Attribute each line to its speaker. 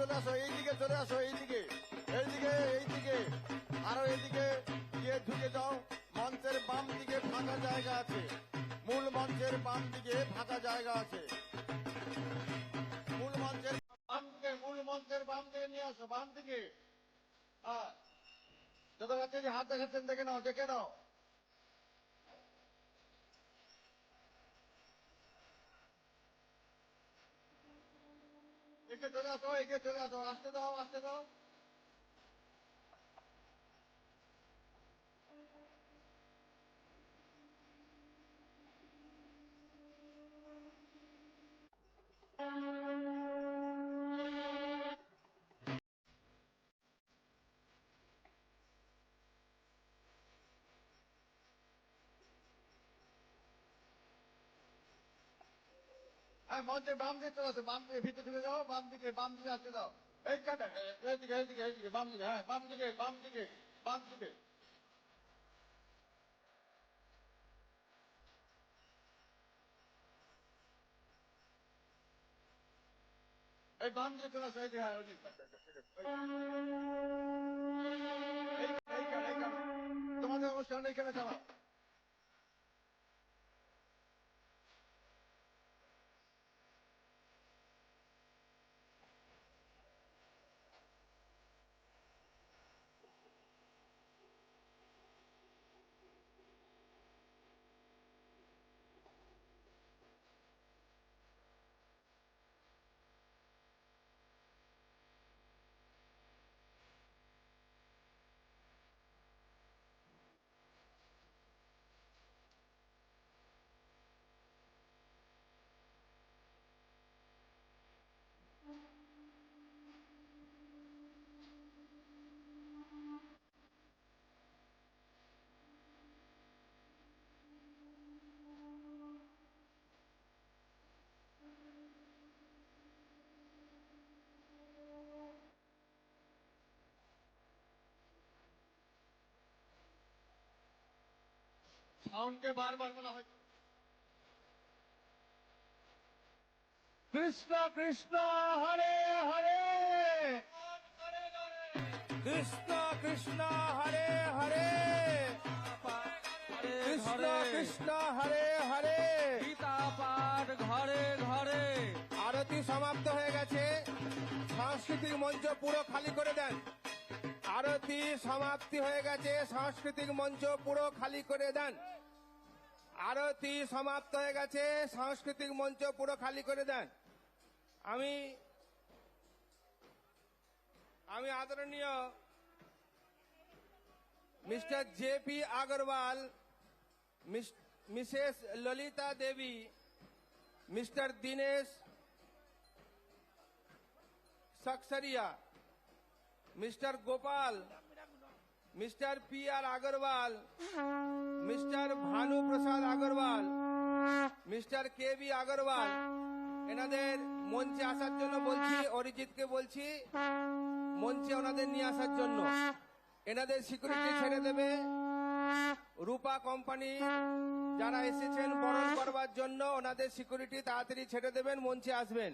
Speaker 1: চলে আসো, এইদিকে চলে আসো, এইদিকে এইদিকে এইদিকে। আরও এইদিকে গিয়ে ঢুকে যাও, মঞ্চের বাম দিকে ফাঁকা জায়গা আছে। মূল মঞ্চের বাম দিকে ফাঁকা জায়গা আছে। মূল মঞ্চের বাম দিকে, মূল মঞ্চের বাম দিকে নিয়ে আসো, বাম দিকে। যত কাছে হাত দেখাচ্ছেন, দেখে নাও দেখে নাও। একে চলে আসো এগিয়ে চলে আসো আসতে দাও আসতে দাও। হ্যাঁ মঞ্চের বাম দিকে চলে আসো, বাম দিকে ভিতরে ঢুকে যাও, বাম দিকে বাম দিকে আসতে দাও। এইদিকে বাম দিকে হ্যাঁ বাম এই হ্যাঁ। তোমাদের অনুষ্ঠান এইখানে চালাও সাউন্ডকে বারবার বলা হয়।
Speaker 2: কৃষ্ণ কৃষ্ণ হরে হরে।
Speaker 3: কৃষ্ণ কৃষ্ণ হরে হরে। কৃষ্ণ কৃষ্ণ হরে হরে।
Speaker 2: গীতা পাঠ ঘরে ঘরে।
Speaker 3: আরতি সমাপ্ত হয়ে গেছে। সাংস্কৃতিক মঞ্চ পুরো খালি করে দেন। আরতি সমাপ্তি হয়ে গেছে। সাংস্কৃতিক মঞ্চ পুরো খালি করে দেন। আরতি সমাপ্ত হয়ে গেছে সাংস্কৃতিক মঞ্চ পুরো খালি করে দেন আমি আমি আদরণীয় mister J P Agarwal miss- Mrs Lalita Devi Mr Dinesh Saksaria Mr Gopal Mr P R Agarwal Mr Bhanu Prasad Agarwal Mr K B Agarwal এনাদের মঞ্চে আসার জন্য বলছি অরিজিৎকে বলছি মঞ্চে ওনাদের নিয়ে আসার জন্য এনাদের সিকিউরিটি ছেড়ে দেবে রূপা কোম্পানি যারা এসেছেন বরণ করবার জন্য ওনাদের সিকিউরিটি তাড়াতাড়ি ছেড়ে দেবেন মঞ্চে আসবেন